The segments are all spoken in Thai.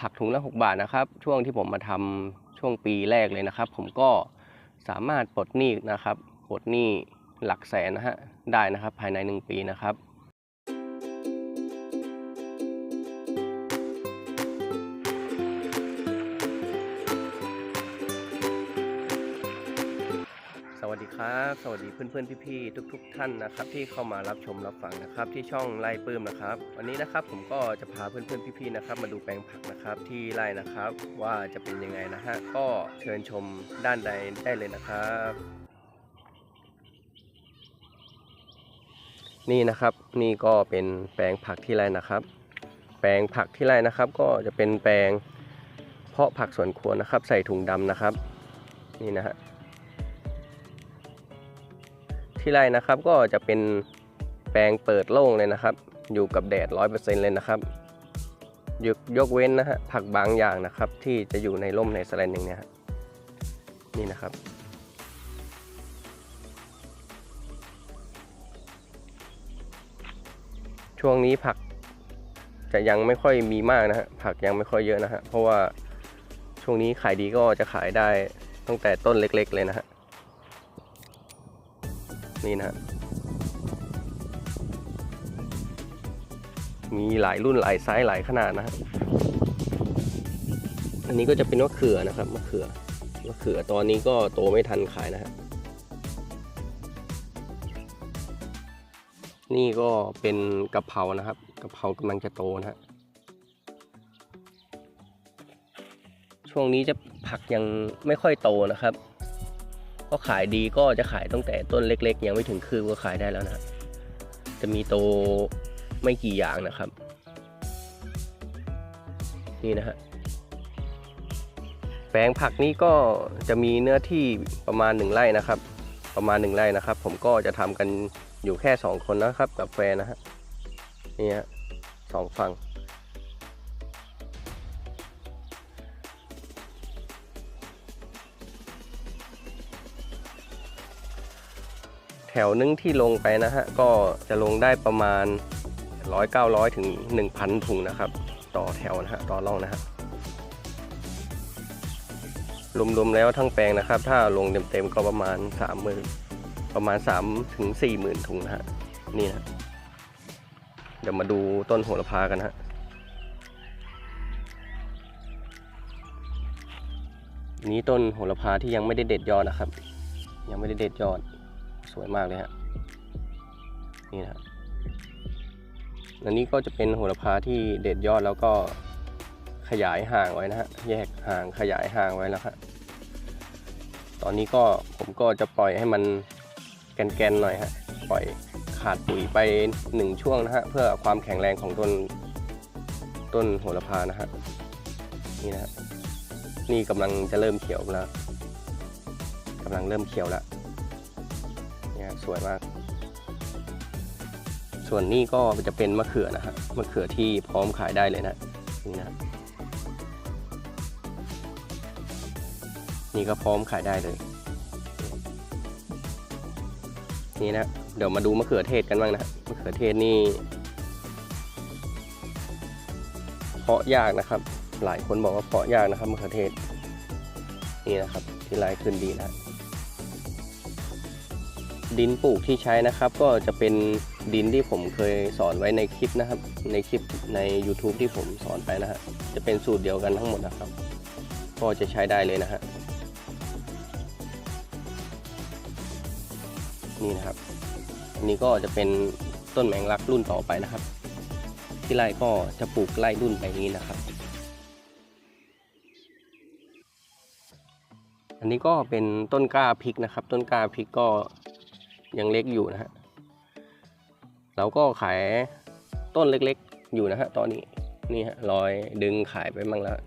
ผักถุงละ6บาทนะครับ ช่วงที่ผมมาทำช่วงปีแรกเลยนะครับ ผมก็สามารถปลดหนี้นะครับปลดหนี้หลักแสนนะฮะได้นะครับ ภายใน 1 ปีนะครับ สวัสดีครับ สวัสดีเพื่อนๆพี่ๆทุก ๆ ท่านนะครับ ที่เข้ามารับชมรับฟังนะครับ ที่ช่องไล่ปื้มนะครับ วันนี้นะครับผมก็จะพาเพื่อนๆพี่ๆนะครับ มาดูแปลงผักนะครับที่ไร่นะครับ ว่าจะเป็นยังไงนะฮะก็เชิญชมด้านใดได้เลยนะครับ นี่นะครับนี่ก็เป็นแปลงผักที่ไร่นะครับ แปลงผักที่ไร่นะครับ ก็จะเป็นแปลงเพาะผักสวนครัวนะครับ ใส่ถุงดำนะครับ นี่นะฮะ ที่ไร่นะครับ ก็จะเป็นแปลงเปิดโล่งเลยนะครับ อยู่กับแดดร้อยเปอร์เซ็นต์เลยนะครับยกยกเว้นนะฮะผักบางอย่างนะครับ ที่จะอยู่ในร่มในสแลนอย่างเนี้ยนี่นะครับ ช่วงนี้ผักจะยังไม่ค่อยมีมากนะฮะผักยังไม่ค่อยเยอะนะฮะเพราะว่าช่วงนี้ขายดีก็จะขายได้ตั้งแต่ต้นเล็ก ๆ เลยนะฮะ นี่นะฮะมีหลายรุ่นหลายไซส์หลายขนาดนะฮะอันนี้ก็จะเป็นมะเขือนะครับมะเขือมะเขือตอนนี้ก็โตไม่ทันขายนะฮะนี่ก็เป็นกะเพรานะครับกะเพรากำลังจะโตนะฮะช่วงนี้จะผักยังไม่ค่อยโตนะครับ ก็ขายดีก็จะขายตั้งแต่ต้นเล็ก ๆ ยังไม่ถึงคืบก็ขายได้แล้วนะจะมีโตไม่กี่อย่างนะครับ นี่นะฮะแปลงผักนี้ก็จะมีเนื้อที่ประมาณหนึ่งไร่นะครับ ประมาณหนึ่งไร่นะครับ ผมก็จะทำกันอยู่แค่สองคนนะครับ กับแฟนนะฮะนี่ฮะสองฝั่ง วนึงที่ลงไปนะฮะ ก็จะลงได้ประมาณ 100 900 ถึง 1,000 ถุงนะครับ ต่อแถวนะฮะ ต่อร่องนะฮะ รวมๆแล้วทั้งแปลงนะครับ ถ้าลงเต็มๆก็ประมาณ 30,000 ประมาณ 3 ถึง 40,000 ถุงนะฮะ นี่นะ เดี๋ยวมาดูต้นโหระพากันฮะนี้ต้นโหระพาที่ยังไม่ได้เด็ดยอดนะครับ ยังไม่ได้เด็ดยอด สวยมากเลยฮะนี่นะอันนี้ก็จะเป็นโหระพาที่เด็ดยอดแล้วก็ขยายห่างไว้นะฮะแยกห่างขยายห่างไว้แล้วครับตอนนี้ก็ผมก็จะปล่อยให้มันแกนๆหน่อยฮะปล่อยขาดปุ๋ยไปหนึ่งช่วงนะฮะเพื่อความแข็งแรงของต้นต้นโหระพานะฮะนี่นะฮะนี่กำลังจะเริ่มเขียวแล้วกำลังเริ่มเขียวแล้ว วยมาก ส่วนนี้ก็จะเป็นมะเขือนะฮะมะเขือที่พร้อมขายได้เลยนะนี่นะนี่ก็พร้อมขายได้เลย นี่นะเดี๋ยวมาดูมะเขือเทศกันบ้างนะมะเขือเทศนี่เพาะยากนะครับ หลายคนบอกว่าเพาะยากนะครับมะเขือเทศนี่นะครับ ที่ลายขึ้นดีนะ ดินปลูกที่ใช้นะครับ ก็จะเป็นดินที่ผมเคยสอนไว้ในคลิปนะครับ ในคลิปใน YouTube ที่ผมสอนไปนะฮะจะเป็นสูตรเดียวกันทั้งหมดนะครับ ก็จะใช้ได้เลยนะฮะนี่นะครับอันนี้ก็จะเป็นต้นแมงลักรุ่นต่อไปนะครับ ที่ไร่ก็จะปลูกไร่รุ่นไปนี้นะครับ อันนี้ก็เป็นต้นกล้าพริกนะครับ ต้นกล้าพริกก็ ยังเล็กอยู่นะฮะเราก็ขายต้นเล็กๆอยู่นะฮะตอนนี้นี่ฮะรอยดึงขายไปบ้างแล้ว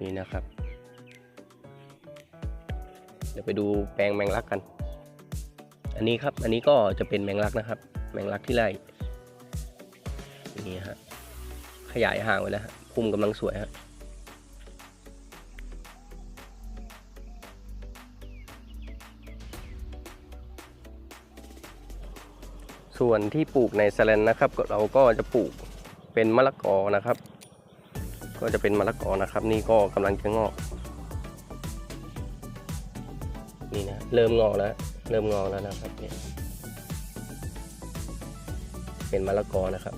นี่นะครับ เดี๋ยวไปดูแปลงแมงลักกัน อันนี้ครับอันนี้ก็จะเป็นแมงลักนะครับ แมงลักที่ไร่นี่ฮะขยายห่างไว้แล้วฮะพุ่มกำลังสวยฮะ ส่วนที่ปลูกในสแลนนะครับ เราก็จะปลูกเป็นมะละกอนะครับ ก็จะเป็นมะละกอนะครับ นี่ก็กำลังจะงอกนี่นะเริ่มงอกแล้ว เริ่มงอกแล้วนะครับเนี่ยเป็นมะละกอนะครับ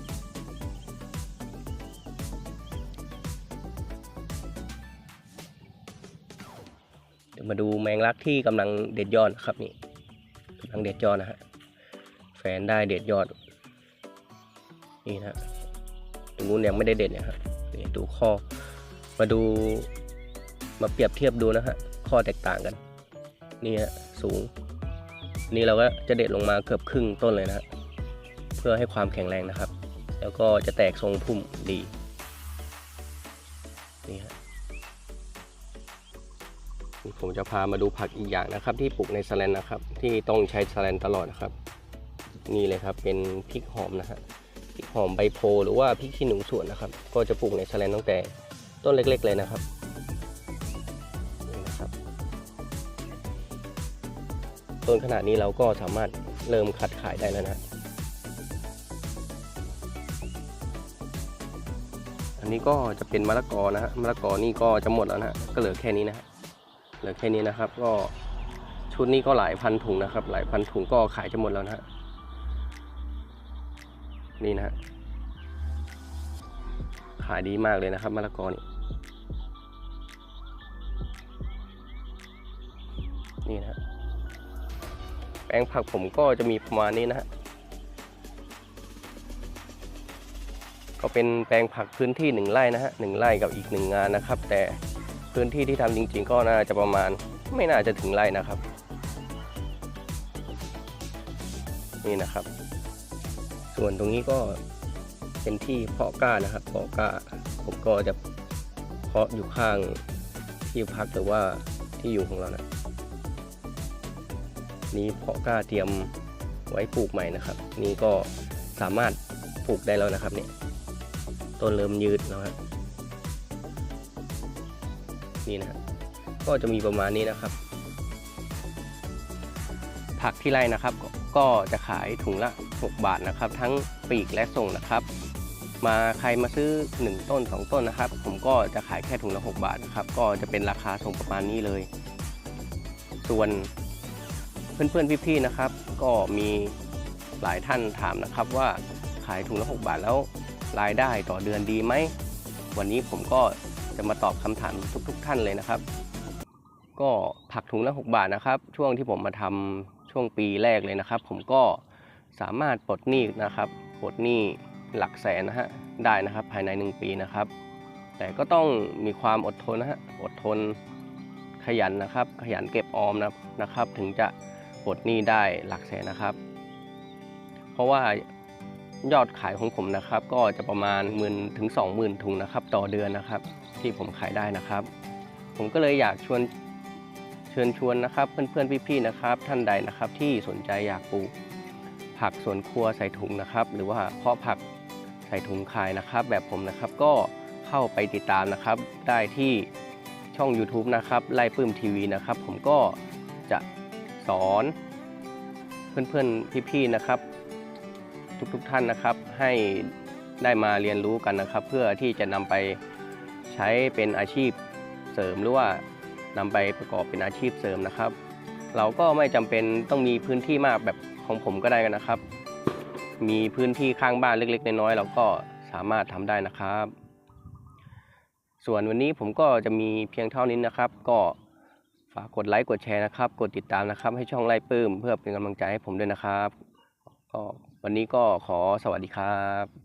เดี๋ยวมาดูแมงลักที่กำลังเด็ดยอดครับนี่กำลังเด็ดยอดนะฮะ ฟนได้เด็ดยอด นี่นะฮะตรงนู้นยังไม่ได้เด็ดเนี่ยฮะนี่ดูข้อ มาดูมาเปรียบเทียบดูนะฮะ ข้อแตกต่างกัน นี่ฮะสูง นี่เราก็จะเด็ดลงมาเกือบครึ่งต้นเลยนะฮะ เพื่อให้ความแข็งแรงนะครับ แล้วก็จะแตกทรงพุ่มดี นี่ฮะผมจะพามาดูผักอีกอย่างนะครับ ที่ปลูกในสแลนนะครับ ที่ต้องใช้สแลนตลอดนะครับ นี่เลยครับเป็นพริกหอมนะฮะพริกหอมใบโพหรือว่าพริกขี้หนูสวนนะครับ ก็จะปลูกในสแลนตั้งแต่ต้นเล็ก ๆ เลยนะครับนี่นะครับ ต้นขนาดนี้เราก็สามารถเริ่มคัดขายได้แล้วนะฮะอันนี้ก็จะเป็นมะละกอนะฮะมะละกอนี่ก็จะหมดแล้วนะฮะก็เหลือแค่นี้นะฮะเหลือแค่นี้นะครับ ก็ชุดนี้ก็หลายพันถุงนะครับ หลายพันถุงก็ขายจะหมดแล้วนะฮะ นี่นะฮะขายดีมากเลยนะครับมะละกอนี่นี่นะฮะแปลงผักผมก็จะมีประมาณนี้นะฮะก็เป็นแปลงผักพื้นที่หนึ่งไร่นะฮะหนึ่งไร่กับอีกหนึ่งงานนะครับ แต่พื้นที่ที่ทำจริง ๆ ก็น่าจะประมาณไม่น่าจะถึงไร่นะครับ นี่นะครับ ส่วนตรงนี้ก็เป็นที่เพาะกล้านะครับเพาะกล้าผมก็จะเพาะอยู่ข้างที่พักหรือว่าที่อยู่ของเรานะนี่เพาะกล้าเตรียมไว้ปลูกใหม่นะครับ นี่ก็สามารถปลูกได้แล้วนะครับเนี่ยต้นเริ่มยืดแล้วครับนี่นะก็จะมีประมาณนี้นะครับ ผักที่ไร่นะครับ ก็จะขายถุงละ 6 บาทนะครับ ทั้งปีกและส่งนะครับ มาใครมาซื้อ 1 ต้น 2 ต้นนะครับ ผมก็จะขายแค่ถุงละ 6 บาทนะครับ ก็จะเป็นราคาส่งประมาณนี้เลย ส่วนเพื่อนๆพี่ๆนะครับ ก็มีหลายท่านถามนะครับว่าขายถุงละ 6 บาทแล้วรายได้ต่อเดือนดีไหม วันนี้ผมก็จะมาตอบคำถามทุกๆท่านเลยนะครับ ก็ผักถุงละ 6 บาทนะครับ ช่วงที่ผมมาทำช่วงปีแรกเลยนะครับ ผมก็ สามารถปลดหนี้นะครับปลดหนี้หลักแสนนะฮะได้นะครับภายใน 1 ปีนะครับ แต่ก็ต้องมีความอดทนนะฮะอดทนขยันนะครับ ขยันเก็บออมนะนะครับ ถึงจะปลดหนี้ได้หลักแสนนะครับ เพราะว่ายอดขายของผมนะครับ ก็จะประมาณหมื่นถึง 20,000 ถุงนะครับ ต่อเดือนนะครับ ที่ผมขายได้นะครับ ผมก็เลยอยากชวนเชิญชวนนะครับ เพื่อนๆพี่ๆนะครับ ท่านใดนะครับที่สนใจอยากปลูก ผักสวนครัวใส่ถุงนะครับ หรือว่าเพาะผักใส่ถุงขายนะครับ แบบผมนะครับก็เข้าไปติดตามนะครับ ได้ที่ช่อง YouTube นะครับไล่ปื้มทีวีนะครับ ผมก็จะสอนเพื่อนๆพี่ๆนะครับ ทุกๆท่านนะครับให้ได้มาเรียนรู้กันนะครับ เพื่อที่จะนำไปใช้เป็นอาชีพเสริมหรือว่านำไปประกอบเป็นอาชีพเสริมนะครับ เราก็ไม่จำเป็นต้องมีพื้นที่มากแบบ ของผมก็ได้กันนะครับ มีพื้นที่ข้างบ้านเล็ก ๆ น้อยๆเราก็สามารถทำได้นะครับ ส่วนวันนี้ผมก็จะมีเพียงเท่านี้นะครับ ก็ฝากกดไลค์กดแชร์นะครับ กดติดตามนะครับ ให้ช่องไล่ปื้มเพื่อเป็นกำลังใจให้ผมด้วยนะครับ ก็วันนี้ก็ขอสวัสดีครับ